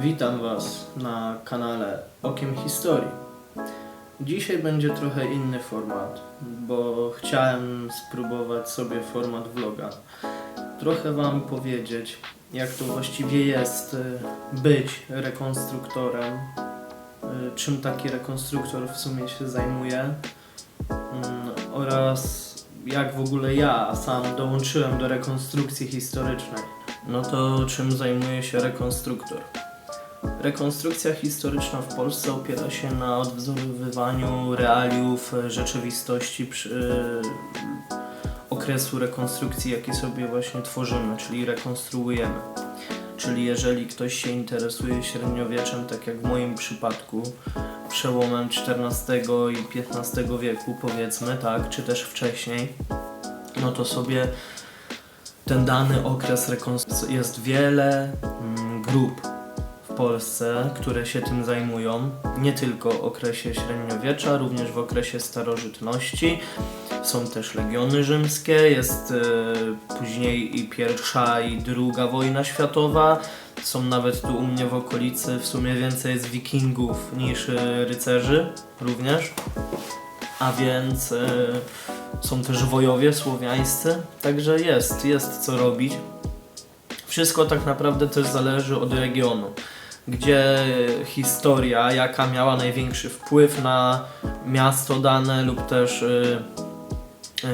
Witam Was na kanale Okiem Historii. Dzisiaj będzie trochę inny format, bo chciałem spróbować sobie format vloga. Trochę Wam powiedzieć, jak to właściwie jest y, być rekonstruktorem, y, czym taki rekonstruktor w sumie się zajmuje mm, oraz jak w ogóle ja sam dołączyłem do rekonstrukcji historycznej. No to czym zajmuje się rekonstruktor? Rekonstrukcja historyczna w Polsce opiera się na odwzorowywaniu realiów e, rzeczywistości przy e, okresu rekonstrukcji, jaki sobie właśnie tworzymy, czyli rekonstruujemy. Czyli jeżeli ktoś się interesuje średniowieczem, tak jak w moim przypadku, przełomem XIV i XV wieku, powiedzmy, tak, czy też wcześniej, no to sobie ten dany okres rekonstrukcji jest wiele mm, grup Polsce, które się tym zajmują. Nie tylko w okresie średniowiecza, również w okresie starożytności. Są też legiony rzymskie, jest e, później i pierwsza i druga wojna światowa. Są nawet tu u mnie w okolicy w sumie więcej jest wikingów niż e, rycerzy również. A więc e, są też wojowie słowiańscy, także jest, jest co robić. Wszystko tak naprawdę też zależy od regionu, gdzie historia, jaka miała największy wpływ na miasto dane lub też y,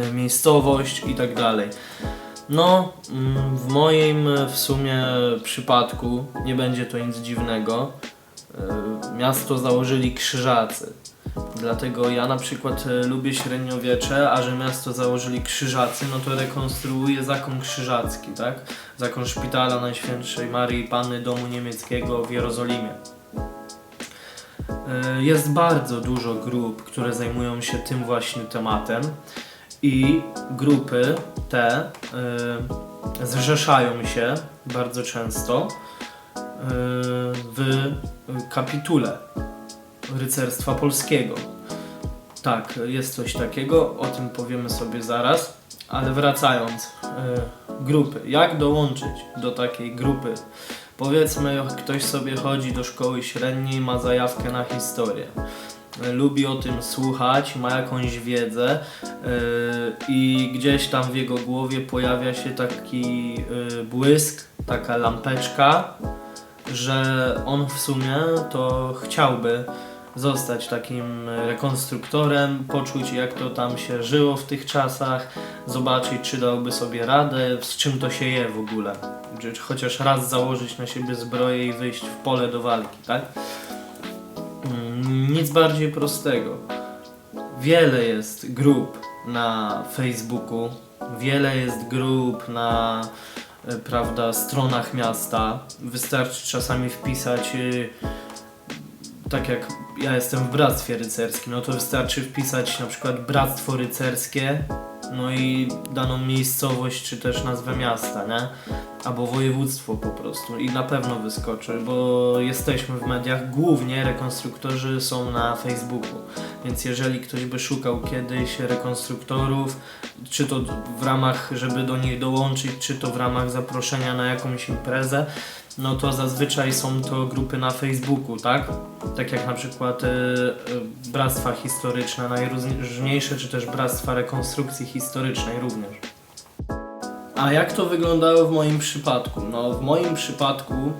y, miejscowość i tak dalej. No, mm, w moim w sumie przypadku nie będzie to nic dziwnego. Y, Miasto założyli krzyżacy. Dlatego ja na przykład e, lubię średniowiecze, a że miasto założyli krzyżacy, no to rekonstruuję zakon krzyżacki, tak? Zakon szpitala Najświętszej Maryi Panny Domu Niemieckiego w Jerozolimie. E, Jest bardzo dużo grup, które zajmują się tym właśnie tematem i grupy te e, zrzeszają się bardzo często w kapitule rycerstwa polskiego. Tak, jest coś takiego, o tym powiemy sobie zaraz, ale wracając, e, grupy. Jak dołączyć do takiej grupy? Powiedzmy, ktoś sobie chodzi do szkoły średniej, ma zajawkę na historię. E, Lubi o tym słuchać, ma jakąś wiedzę e, i gdzieś tam w jego głowie pojawia się taki e, błysk, taka lampeczka, że on w sumie to chciałby zostać takim rekonstruktorem, poczuć jak to tam się żyło w tych czasach, zobaczyć czy dałby sobie radę, z czym to się je w ogóle. Chociaż raz założyć na siebie zbroję i wyjść w pole do walki, tak? Mm, Nic bardziej prostego. Wiele jest grup na Facebooku, wiele jest grup na e, prawda, stronach miasta. Wystarczy czasami wpisać y, tak jak ja jestem w Bractwie Rycerskim, no to wystarczy wpisać na przykład Bractwo Rycerskie, no i daną miejscowość, czy też nazwę miasta, nie? Albo województwo po prostu i na pewno wyskoczy, bo jesteśmy w mediach, głównie rekonstruktorzy są na Facebooku, więc jeżeli ktoś by szukał kiedyś rekonstruktorów, czy to w ramach, żeby do nich dołączyć, czy to w ramach zaproszenia na jakąś imprezę, no to zazwyczaj są to grupy na Facebooku, tak? Tak jak na przykład e, e, Bractwa Historyczne najróżniejsze, czy też Bractwa Rekonstrukcji Historycznej również. A jak to wyglądało w moim przypadku? No w moim przypadku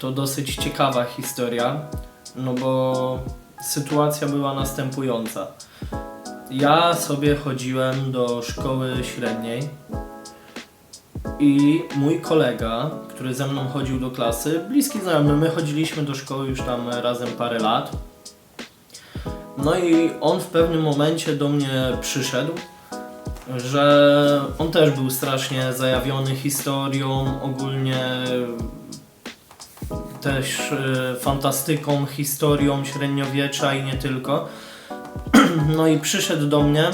to dosyć ciekawa historia, no bo sytuacja była następująca. Ja sobie chodziłem do szkoły średniej i mój kolega, który ze mną chodził do klasy, bliski znajomy, my chodziliśmy do szkoły już tam razem parę lat. No i on w pewnym momencie do mnie przyszedł, że on też był strasznie zajawiony historią, ogólnie też e, fantastyką, historią średniowiecza i nie tylko. No i przyszedł do mnie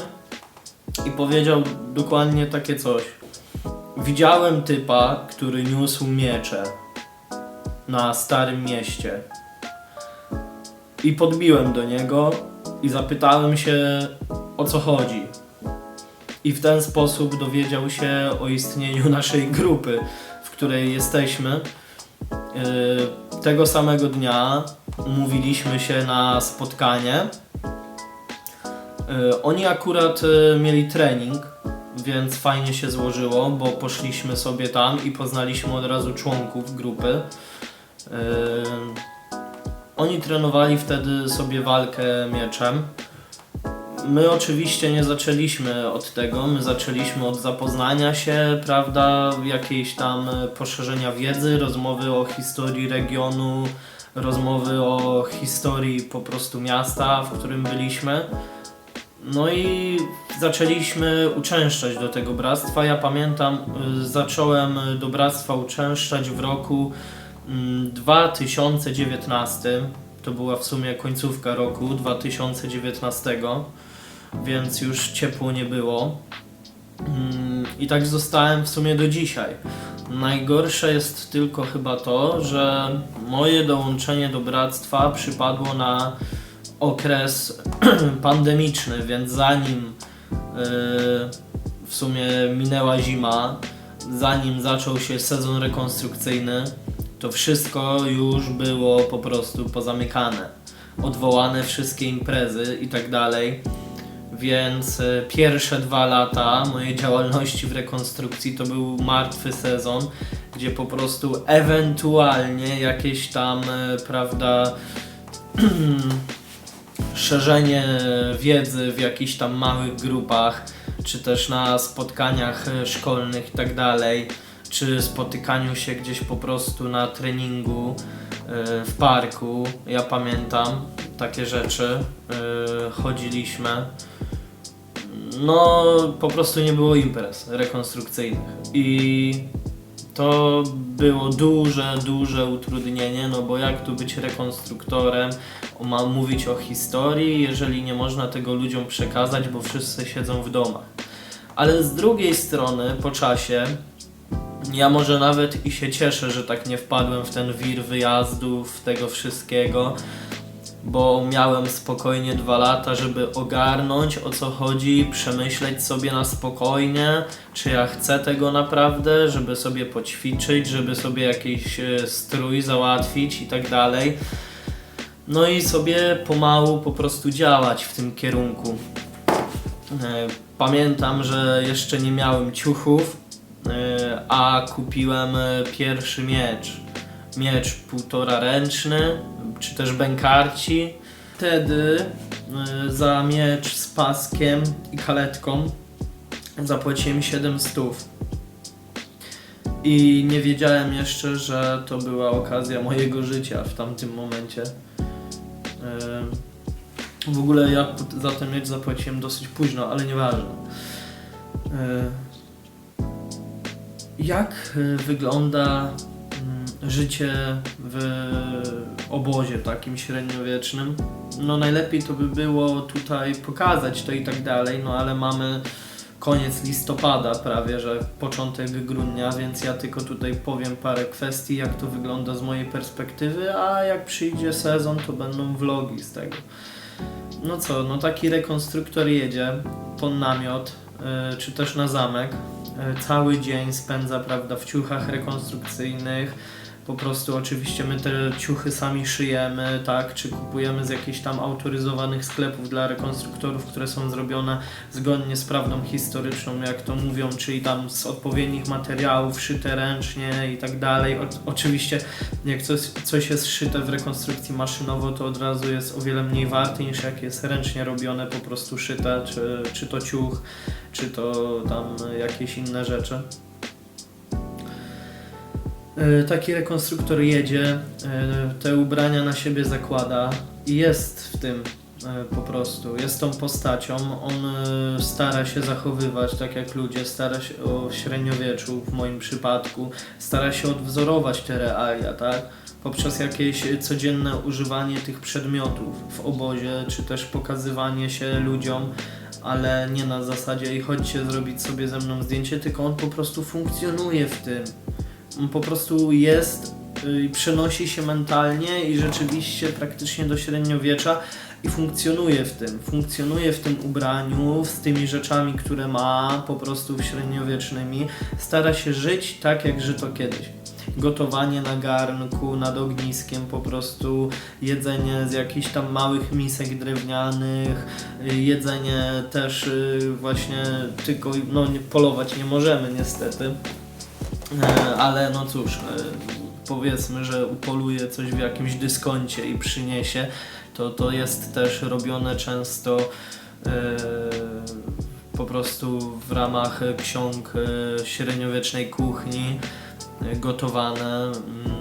i powiedział dokładnie takie coś. Widziałem typa, który niósł miecze na starym mieście. I podbiłem do niego i zapytałem się o co chodzi. I w ten sposób dowiedział się o istnieniu naszej grupy, w której jesteśmy. Yy, tego samego dnia umówiliśmy się na spotkanie. Yy, oni akurat yy, mieli trening, więc fajnie się złożyło, bo poszliśmy sobie tam i poznaliśmy od razu członków grupy. Yy, oni trenowali wtedy sobie walkę mieczem. My oczywiście nie zaczęliśmy od tego, my zaczęliśmy od zapoznania się, prawda, jakiejś tam poszerzenia wiedzy, rozmowy o historii regionu, rozmowy o historii po prostu miasta, w którym byliśmy. No i zaczęliśmy uczęszczać do tego bractwa. Ja pamiętam, y, zacząłem do bractwa uczęszczać w roku mm, 2019. To była w sumie końcówka roku 2019, więc już ciepło nie było. Mm, I tak zostałem w sumie do dzisiaj. Najgorsze jest tylko chyba to, że moje dołączenie do bractwa przypadło na okres pandemiczny, więc zanim yy, w sumie minęła zima, zanim zaczął się sezon rekonstrukcyjny, to wszystko już było po prostu pozamykane. Odwołane wszystkie imprezy i tak dalej. Więc y, pierwsze dwa lata mojej działalności w rekonstrukcji to był martwy sezon, gdzie po prostu ewentualnie jakieś tam, y, prawda, szerzenie wiedzy w jakichś tam małych grupach, czy też na spotkaniach e, szkolnych i tak dalej, czy spotykaniu się gdzieś po prostu na treningu e, w parku. Ja pamiętam takie rzeczy. e, Chodziliśmy. No, po prostu nie było imprez rekonstrukcyjnych. I to było duże, duże utrudnienie, no bo jak tu być rekonstruktorem, ma mówić o historii, jeżeli nie można tego ludziom przekazać, bo wszyscy siedzą w domach. Ale z drugiej strony, po czasie, ja może nawet i się cieszę, że tak nie wpadłem w ten wir wyjazdów, tego wszystkiego, bo miałem spokojnie dwa lata, żeby ogarnąć o co chodzi, przemyśleć sobie na spokojnie, czy ja chcę tego naprawdę, żeby sobie poćwiczyć, żeby sobie jakiś e, strój załatwić i tak dalej. No i sobie pomału po prostu działać w tym kierunku. E, Pamiętam, że jeszcze nie miałem ciuchów, e, a kupiłem pierwszy miecz. Miecz półtora ręczny, czy też bękarci. Wtedy e, za miecz z paskiem i kaletką zapłaciłem 700. I nie wiedziałem jeszcze, że to była okazja mojego życia w tamtym momencie. Em, W ogóle ja za ten miecz zapłaciłem dosyć późno, ale nieważne. E, Jak e, wygląda mm, życie w obozie takim średniowiecznym? No najlepiej to by było tutaj pokazać to i tak dalej, no ale mamy koniec listopada prawie, że początek grudnia, więc ja tylko tutaj powiem parę kwestii, jak to wygląda z mojej perspektywy, a jak przyjdzie sezon, to będą vlogi z tego. No co, no taki rekonstruktor jedzie po namiot, y, czy też na zamek, y, cały dzień spędza, prawda, w ciuchach rekonstrukcyjnych, po prostu oczywiście my te ciuchy sami szyjemy, tak, czy kupujemy z jakichś tam autoryzowanych sklepów dla rekonstruktorów, które są zrobione zgodnie z prawdą historyczną, jak to mówią, czyli tam z odpowiednich materiałów, szyte ręcznie i tak dalej. Oczywiście jak coś, coś jest szyte w rekonstrukcji maszynowo, to od razu jest o wiele mniej warte niż jak jest ręcznie robione, po prostu szyte, czy, czy to ciuch, czy to tam jakieś inne rzeczy. E, Taki rekonstruktor jedzie, e, te ubrania na siebie zakłada i jest w tym e, po prostu. Jest tą postacią. On stara się zachowywać tak jak ludzie, stara się o średniowieczu w moim przypadku, stara się odwzorować te realia, tak? Poprzez jakieś codzienne używanie tych przedmiotów w obozie, czy też pokazywanie się ludziom, ale nie na zasadzie i chodźcie zrobić sobie ze mną zdjęcie, tylko on po prostu funkcjonuje w tym. Po prostu jest y, i przenosi się mentalnie i rzeczywiście praktycznie do średniowiecza i funkcjonuje w tym. Funkcjonuje w tym ubraniu, z tymi rzeczami, które ma po prostu średniowiecznymi. Stara się żyć tak, jak żyto kiedyś. gotowanie na garnku, nad ogniskiem, po prostu jedzenie z jakichś tam małych misek drewnianych, y, jedzenie też y, właśnie tylko, no polować nie możemy niestety, ale no cóż, e, powiedzmy, że upoluje coś w jakimś dyskoncie i przyniesie, to to jest też robione często e, po prostu w ramach ksiąg e, średniowiecznej kuchni, e, gotowane. mm.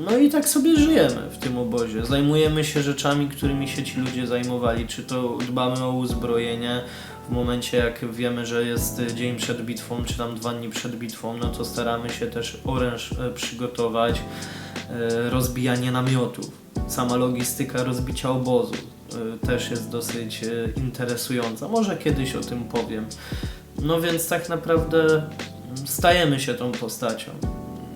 No i tak sobie żyjemy w tym obozie. Zajmujemy się rzeczami, którymi się ci ludzie zajmowali. Czy to dbamy o uzbrojenie w momencie, jak wiemy, że jest dzień przed bitwą, czy tam dwa dni przed bitwą, no to staramy się też oręż e, przygotować, e, rozbijanie namiotów. Sama logistyka rozbicia obozu e, też jest dosyć interesująca. Może kiedyś o tym powiem. No więc tak naprawdę mm, stajemy się tą postacią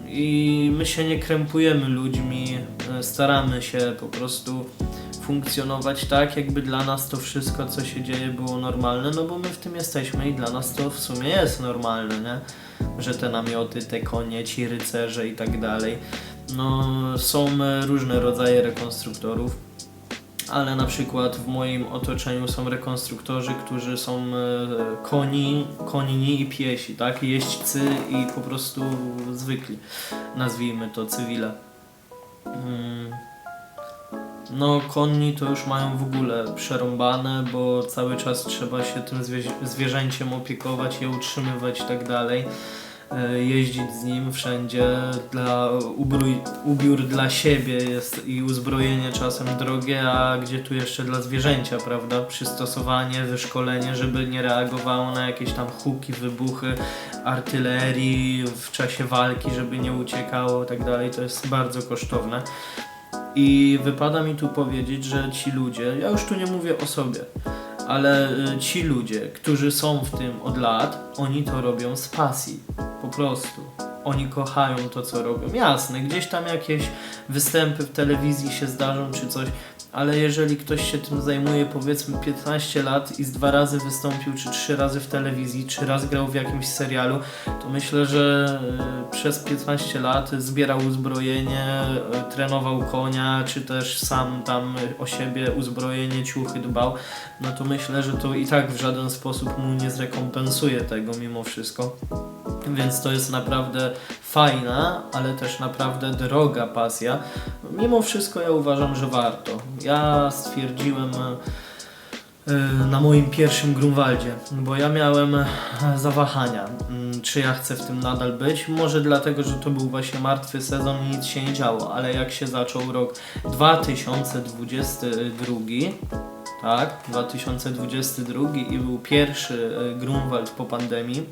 i my się nie krępujemy ludźmi, staramy się po prostu funkcjonować tak, jakby dla nas to wszystko, co się dzieje, było normalne, no bo my w tym jesteśmy i dla nas to w sumie jest normalne, nie? Że te namioty, te konie, ci rycerze i tak dalej. No, są e, różne rodzaje rekonstruktorów, ale na przykład w moim otoczeniu są rekonstruktorzy, którzy są e, koni, konni i piesi, tak? Jeźdźcy i po prostu zwykli, nazwijmy to cywile. Mm. No, konni to już mają w ogóle przerąbane, bo cały czas trzeba się tym zwie- zwierzęciem opiekować, je utrzymywać i tak dalej. E, Jeździć z nim wszędzie, dla ubrój, ubiór dla siebie jest i uzbrojenie czasem drogie, a gdzie tu jeszcze dla zwierzęcia, prawda? Przystosowanie, wyszkolenie, żeby nie reagowało na jakieś tam huki, wybuchy artylerii w czasie walki, żeby nie uciekało i tak dalej. To jest bardzo kosztowne. I wypada mi tu powiedzieć, że ci ludzie, ja już tu nie mówię o sobie, ale y, ci ludzie, którzy są w tym od lat, oni to robią z pasji. Po prostu. Oni kochają to, co robią. Jasne, gdzieś tam jakieś występy w telewizji się zdarzą czy coś, ale jeżeli ktoś się tym zajmuje powiedzmy 15 lat i z dwa razy wystąpił, czy trzy razy w telewizji, czy raz grał w jakimś serialu, to myślę, że y, przez 15 lat zbierał uzbrojenie, y, trenował konia, czy też sam tam o siebie uzbrojenie, ciuchy dbał, no to myślę, że to i tak w żaden sposób mu nie zrekompensuje tego mimo wszystko. Więc to jest naprawdę fajna, ale też naprawdę droga pasja. Mimo wszystko ja uważam, że warto. Ja stwierdziłem e, na moim pierwszym Grunwaldzie, bo ja miałem e, zawahania, mm, czy ja chcę w tym nadal być. Może dlatego, że to był właśnie martwy sezon i nic się nie działo, ale jak się zaczął rok 2022, tak, 2022 i był pierwszy e, Grunwald po pandemii.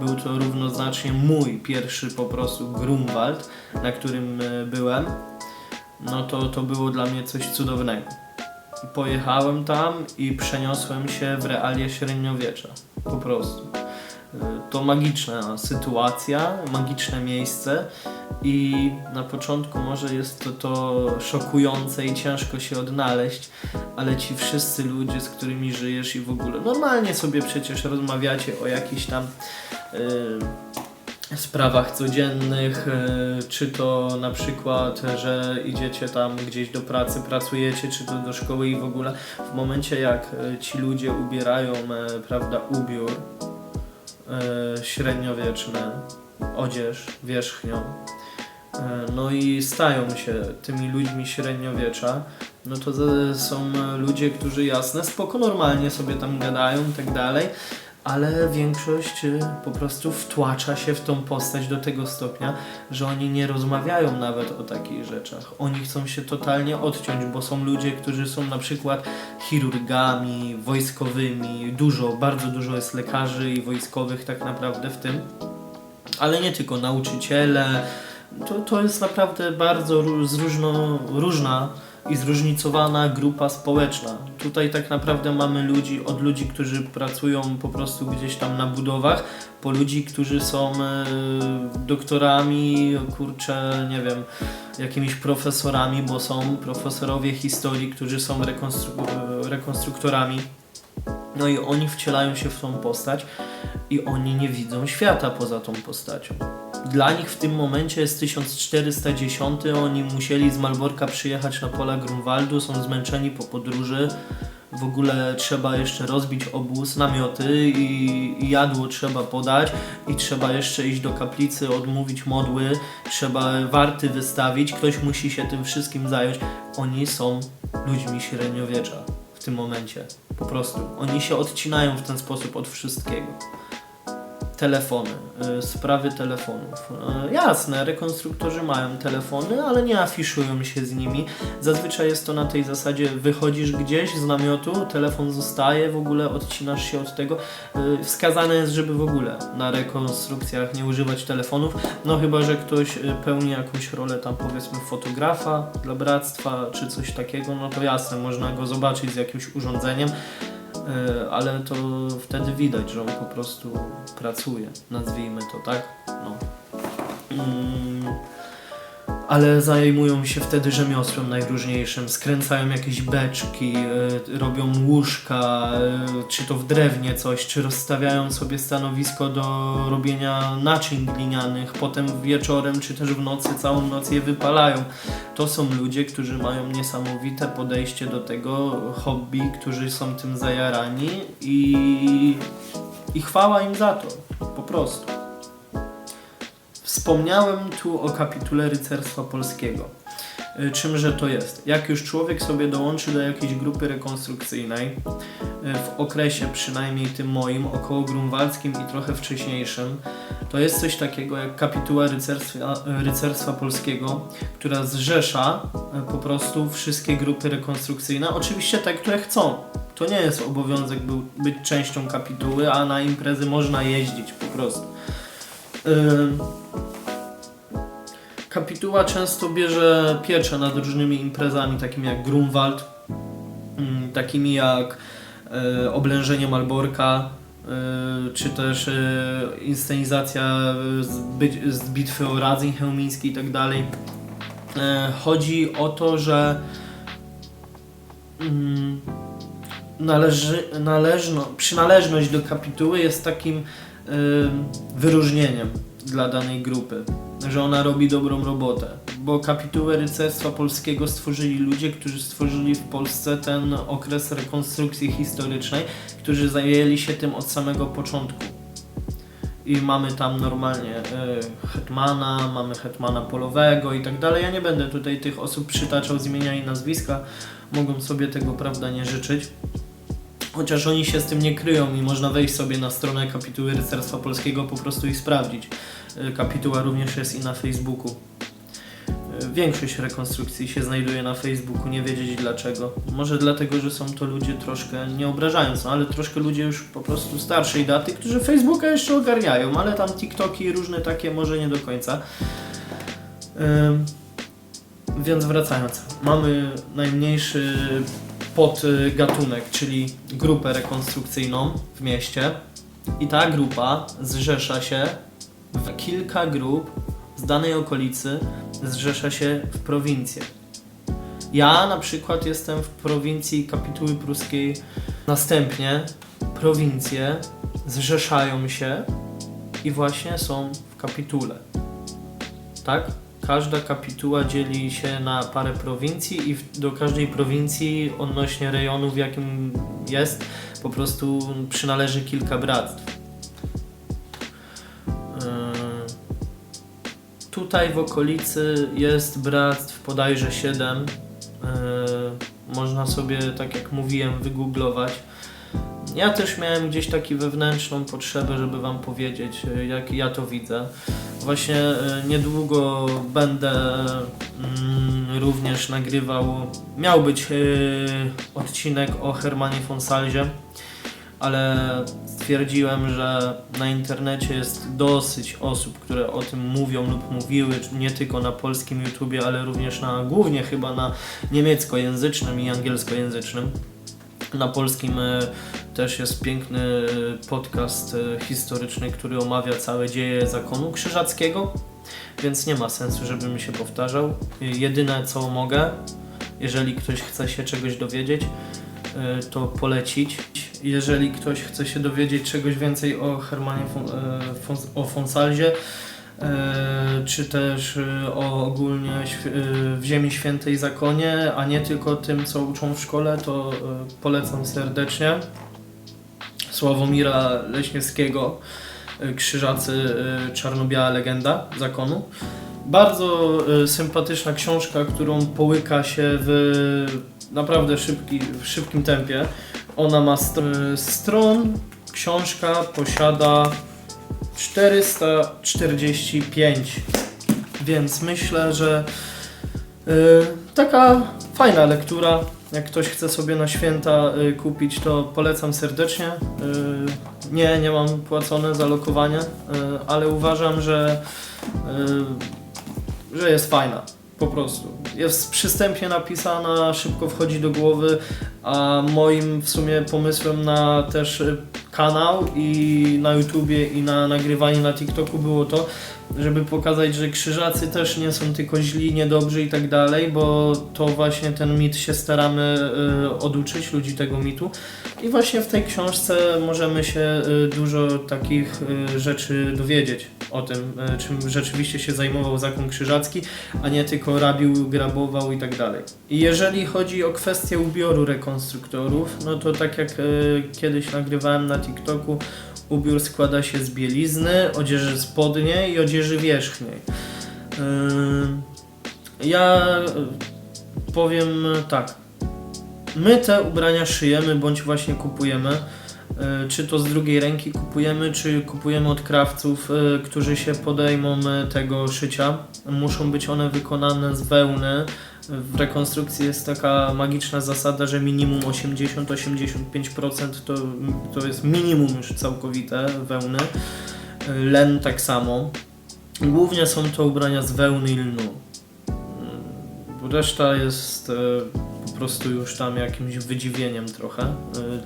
Był to równoznacznie mój pierwszy po prostu Grunwald, na którym byłem. No to, to było dla mnie coś cudownego. Pojechałem tam i przeniosłem się w realia średniowiecza. Po prostu. E, To magiczna sytuacja, magiczne miejsce i na początku może jest to, to szokujące i ciężko się odnaleźć, ale ci wszyscy ludzie, z którymi żyjesz i w ogóle normalnie sobie przecież rozmawiacie o jakichś tam y, sprawach codziennych, y, czy to na przykład, że idziecie tam gdzieś do pracy, pracujecie, czy to do szkoły i w ogóle. W momencie jak y, ci ludzie ubierają, y, prawda, ubiór średniowieczny, odzież, wierzchnią, no i stają się tymi ludźmi średniowiecza, no to są ludzie, którzy jasne, spoko, normalnie sobie tam gadają i tak dalej, ale większość y, po prostu wtłacza się w tą postać do tego stopnia, że oni nie rozmawiają nawet o takich rzeczach. Oni chcą się totalnie odciąć, bo są ludzie, którzy są na przykład chirurgami, wojskowymi, dużo, bardzo dużo jest lekarzy i wojskowych tak naprawdę w tym, ale nie tylko nauczyciele. To, to jest naprawdę bardzo ró- zróżno, różna i zróżnicowana grupa społeczna. Tutaj tak naprawdę mamy ludzi, od ludzi, którzy pracują po prostu gdzieś tam na budowach, po ludzi, którzy są e, doktorami, kurczę, nie wiem, jakimiś profesorami, bo są profesorowie historii, którzy są rekonstru- e, rekonstruktorami. No i oni wcielają się w tą postać i oni nie widzą świata poza tą postacią. Dla nich w tym momencie jest 1410, oni musieli z Malborka przyjechać na pola Grunwaldu, są zmęczeni po podróży. W ogóle trzeba jeszcze rozbić obóz, namioty i, jadło trzeba podać i trzeba jeszcze iść do kaplicy, odmówić modły, trzeba warty wystawić, ktoś musi się tym wszystkim zająć. Oni są ludźmi średniowiecza w tym momencie. Po prostu. Oni się odcinają w ten sposób od wszystkiego. Telefony, y, sprawy telefonów. Y, jasne, rekonstruktorzy mają telefony, ale nie afiszują się z nimi. Zazwyczaj jest to na tej zasadzie, wychodzisz gdzieś z namiotu, telefon zostaje, w ogóle odcinasz się od tego. Y, Wskazane jest, żeby w ogóle na rekonstrukcjach nie używać telefonów, no chyba, że ktoś pełni jakąś rolę tam powiedzmy fotografa dla bractwa czy coś takiego, no to jasne, można go zobaczyć z jakimś urządzeniem, ale to wtedy widać, że on po prostu pracuje, nazwijmy to tak, no. Mm, ale zajmują się wtedy rzemiosłem najróżniejszym, skręcają jakieś beczki, y, robią łóżka, y, czy to w drewnie coś, czy rozstawiają sobie stanowisko do robienia naczyń glinianych, potem wieczorem, czy też w nocy, całą noc je wypalają. To są ludzie, którzy mają niesamowite podejście do tego hobby, którzy są tym zajarani i, i chwała im za to, po prostu. Wspomniałem tu o kapitule rycerstwa polskiego. Y, Czymże to jest? Jak już człowiek sobie dołączy do jakiejś grupy rekonstrukcyjnej, y, w okresie przynajmniej tym moim, około grunwaldzkim i trochę wcześniejszym, to jest coś takiego jak kapituła rycerstwa, rycerstwa polskiego, która zrzesza po prostu wszystkie grupy rekonstrukcyjne, oczywiście te, które chcą. To nie jest obowiązek być częścią kapituły, a na imprezy można jeździć po prostu. Kapituła często bierze pieczę nad różnymi imprezami, takimi jak Grunwald, takimi jak e, Oblężenie Malborka, e, czy też e, inscenizacja z, bitwy o Radzin Chełmiński i tak dalej. Chodzi o to, że należy, należno, przynależność do kapituły jest takim wyróżnieniem dla danej grupy, że ona robi dobrą robotę. Bo kapitułę rycerstwa polskiego stworzyli ludzie, którzy stworzyli w Polsce ten okres rekonstrukcji historycznej, którzy zajęli się tym od samego początku. I mamy tam normalnie e, hetmana, mamy hetmana polowego i tak dalej. Ja nie będę tutaj tych osób przytaczał z imienia i nazwiska, mogą sobie tego prawda nie życzyć. Chociaż oni się z tym nie kryją i można wejść sobie na stronę kapituły rycerstwa polskiego, po prostu i sprawdzić. Y, Kapituła również jest i na Facebooku. Y, Większość rekonstrukcji się znajduje na Facebooku, nie wiedzieć dlaczego. Może dlatego, że są to ludzie troszkę, nie obrażając, ale troszkę ludzie już po prostu starszej daty, którzy Facebooka jeszcze ogarniają, ale tam TikToki i różne takie może nie do końca. Więc wracając, mamy najmniejszy podgatunek, czyli grupę rekonstrukcyjną w mieście i ta grupa zrzesza się w kilka grup z danej okolicy, zrzesza się w prowincję. Ja na przykład jestem w prowincji kapituły pruskiej, następnie prowincje zrzeszają się i właśnie są w kapitule. Tak? Każda kapituła dzieli się na parę prowincji i do każdej prowincji odnośnie rejonu, w jakim jest, po prostu przynależy kilka bractw. Yy, Tutaj w okolicy jest bractw bodajże 7. Można sobie, tak jak mówiłem, wygooglować. Ja też miałem gdzieś taki wewnętrzną potrzebę, żeby Wam powiedzieć, y, jak ja to widzę. Właśnie y, niedługo będę mm, również nagrywał. Miał być y, odcinek o Hermanie Fonsalzie, ale stwierdziłem, że na internecie jest dosyć osób, które o tym mówią lub mówiły, nie tylko na polskim YouTubie, ale również na głównie chyba na niemieckojęzycznym i angielskojęzycznym. Na polskim y, też jest piękny podcast y, historyczny, który omawia całe dzieje zakonu krzyżackiego, więc nie ma sensu, żebym się powtarzał. Jedyne co mogę, jeżeli ktoś chce się czegoś dowiedzieć, to polecić. Jeżeli ktoś chce się dowiedzieć czegoś więcej o Hermanie Fons, o Fonsalzie, e, czy też e, o ogólnie e, w Ziemi Świętej Zakonie, a nie tylko tym, co uczą w szkole, to e, polecam serdecznie. Sławomira Leśniewskiego, e, Krzyżacy e, Czarno-Biała Legenda Zakonu. Bardzo e, sympatyczna książka, którą połyka się w naprawdę szybki, w szybkim tempie. Ona ma st- e, stron, książka posiada 445, więc myślę, że e, taka fajna lektura. Jak ktoś chce sobie na święta y, kupić, to polecam serdecznie. Y, nie, nie mam płacone za lokowanie, y, ale uważam, że, y, że jest fajna. Po prostu. Jest przystępnie napisana, szybko wchodzi do głowy, a moim w sumie pomysłem na też y, kanał i na YouTubie i na nagrywanie na TikToku było to, żeby pokazać, że krzyżacy też nie są tylko źli, niedobrzy i tak dalej, bo to właśnie ten mit się staramy y, oduczyć ludzi tego mitu. I właśnie w tej książce możemy się y, dużo takich y, rzeczy dowiedzieć o tym, y, czym rzeczywiście się zajmował zakon krzyżacki, a nie tylko rabił, i tak dalej. I jeżeli chodzi o kwestię ubioru rekonstruktorów, no to tak jak y, kiedyś nagrywałem na TikToku, Ubiór składa się z bielizny, odzieży spodniej i odzieży wierzchniej. Yy, Ja y, powiem tak. My te ubrania szyjemy bądź właśnie kupujemy. Yy, Czy to z drugiej ręki kupujemy, czy kupujemy od krawców, yy, którzy się podejmą y, tego szycia. Muszą być one wykonane z wełny. W rekonstrukcji jest taka magiczna zasada, że minimum 80-85% to, to jest minimum już całkowite wełny. Len tak samo. Głównie są to ubrania z wełny i lnu. Reszta jest e, po prostu już tam jakimś wydziwieniem trochę e,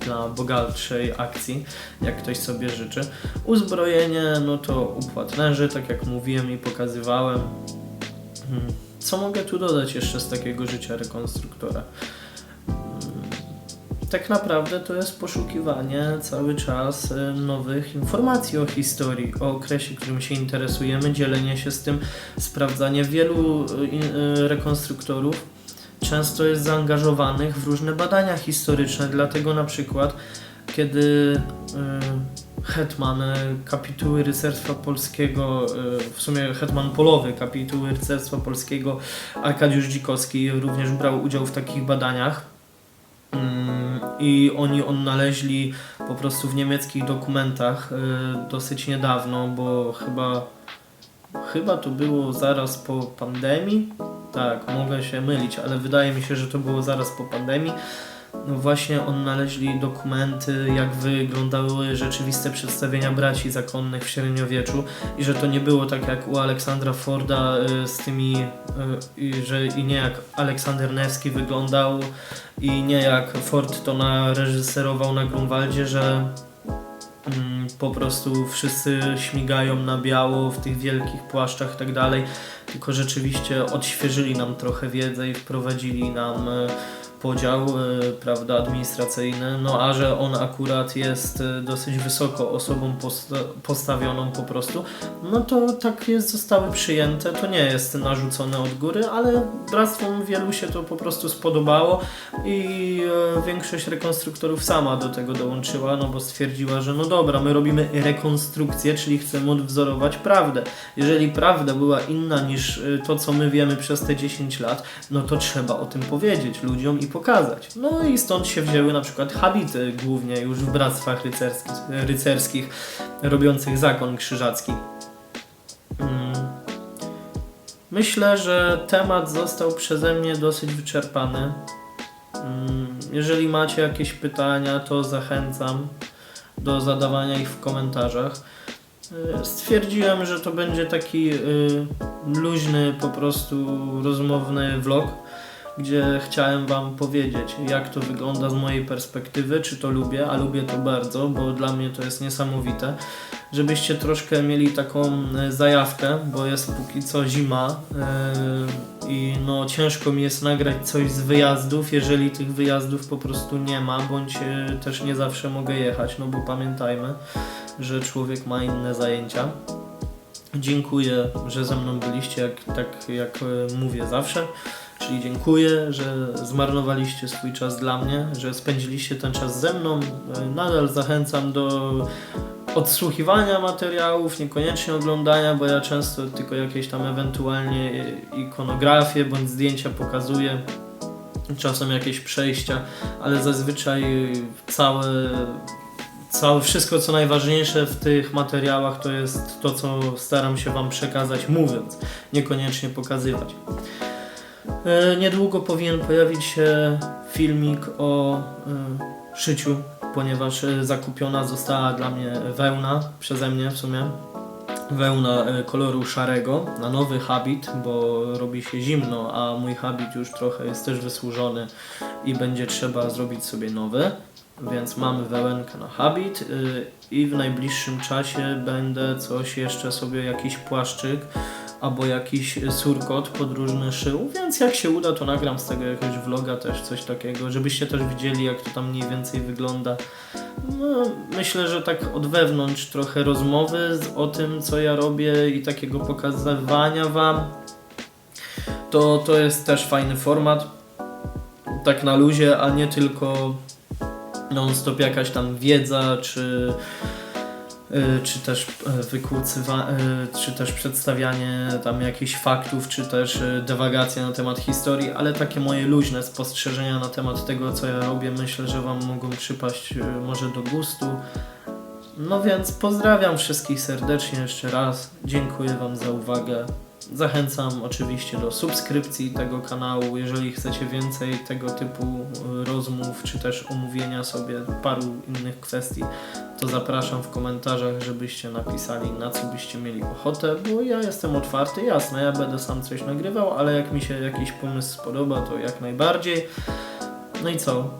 dla bogatszej akcji, jak ktoś sobie życzy. Uzbrojenie, no to układ leży, tak jak mówiłem i pokazywałem. Hmm. Co mogę tu dodać jeszcze z takiego życia rekonstruktora? Tak naprawdę to jest poszukiwanie cały czas y, nowych informacji o historii, o okresie, którym się interesujemy, dzielenie się z tym, sprawdzanie wielu y, y, rekonstruktorów. Często jest zaangażowanych w różne badania historyczne, dlatego na przykład kiedy hetman kapituły rycerstwa polskiego, w sumie hetman polowy kapituły rycerstwa polskiego Arkadiusz Dzikowski również brał udział w takich badaniach. Mm, I oni odnaleźli po prostu w niemieckich dokumentach y, dosyć niedawno, bo chyba, chyba to było zaraz po pandemii. Tak, mogę się mylić, ale wydaje mi się, że to było zaraz po pandemii. No właśnie odnaleźli dokumenty, jak wyglądały rzeczywiste przedstawienia braci zakonnych w średniowieczu i że to nie było tak jak u Aleksandra Forda y, z tymi, y, że i nie jak Aleksander Nevski wyglądał i nie jak Ford to nareżyserował na Grunwaldzie, że mm, po prostu wszyscy śmigają na biało w tych wielkich płaszczach i tak dalej, tylko rzeczywiście odświeżyli nam trochę wiedzę i wprowadzili nam y, podział y, prawda, administracyjny, no a że on akurat jest y, dosyć wysoko osobą posta- postawioną po prostu, no to tak jest, zostały przyjęte, to nie jest narzucone od góry, ale bractwom wielu się to po prostu spodobało i e, większość rekonstruktorów sama do tego dołączyła, no bo stwierdziła, że no dobra, my robimy rekonstrukcję, czyli chcemy odwzorować prawdę. Jeżeli prawda była inna niż e, to, co my wiemy przez te 10 lat, no to trzeba o tym powiedzieć ludziom i pokazać. No i stąd się wzięły na przykład habity, głównie już w bractwach rycerskich, rycerskich robiących zakon krzyżacki. Mm. Myślę, że temat został przeze mnie dosyć wyczerpany. Mm, Jeżeli macie jakieś pytania, to zachęcam do zadawania ich w komentarzach. Y, Stwierdziłem, że to będzie taki y, luźny, po prostu rozmowny vlog, gdzie chciałem Wam powiedzieć, jak to wygląda z mojej perspektywy, czy to lubię, a lubię to bardzo, bo dla mnie to jest niesamowite. Żebyście troszkę mieli taką y, zajawkę, bo jest póki co zima y, i no ciężko mi jest nagrać coś z wyjazdów, jeżeli tych wyjazdów po prostu nie ma, bądź y, też nie zawsze mogę jechać, no bo pamiętajmy, że człowiek ma inne zajęcia. Dziękuję, że ze mną byliście, jak, tak jak e, mówię zawsze. Czyli dziękuję, że zmarnowaliście swój czas dla mnie, że spędziliście ten czas ze mną. E, Nadal zachęcam do odsłuchiwania materiałów, niekoniecznie oglądania, bo ja często tylko jakieś tam ewentualnie ikonografie bądź zdjęcia pokazuję. Czasem jakieś przejścia, ale zazwyczaj całe, całe wszystko co najważniejsze w tych materiałach to jest to, co staram się Wam przekazać mówiąc, niekoniecznie pokazywać. E, Niedługo powinien pojawić się filmik o e, szyciu, ponieważ e, zakupiona została dla mnie wełna, przeze mnie w sumie. Wełna koloru szarego na nowy habit, bo robi się zimno, a mój habit już trochę jest też wysłużony i będzie trzeba zrobić sobie nowy. Więc mamy wełenkę na habit i w najbliższym czasie będę coś jeszcze sobie, jakiś płaszczyk albo jakiś surkot podróżny szył, więc jak się uda, to nagram z tego jakiegoś vloga też, coś takiego, żebyście też widzieli, jak to tam mniej więcej wygląda. No, myślę, że tak od wewnątrz trochę rozmowy o tym, co ja robię i takiego pokazywania Wam, to, to jest też fajny format, tak na luzie, a nie tylko non-stop jakaś tam wiedza, czy czy też y, wykłucywa, y, czy też przedstawianie tam jakichś faktów, czy też dywagacja na temat historii, ale takie moje luźne spostrzeżenia na temat tego, co ja robię, myślę, że Wam mogą przypaść może do gustu. No więc pozdrawiam wszystkich serdecznie jeszcze raz. Dziękuję Wam za uwagę. Zachęcam oczywiście do subskrypcji tego kanału, jeżeli chcecie więcej tego typu y, rozmów, czy też omówienia sobie paru innych kwestii, to zapraszam w komentarzach, żebyście napisali na co byście mieli ochotę, bo ja jestem otwarty, jasne, ja będę sam coś nagrywał, ale jak mi się jakiś pomysł spodoba, to jak najbardziej. No i co?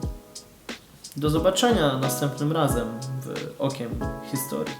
Do zobaczenia następnym razem w Okiem Historii.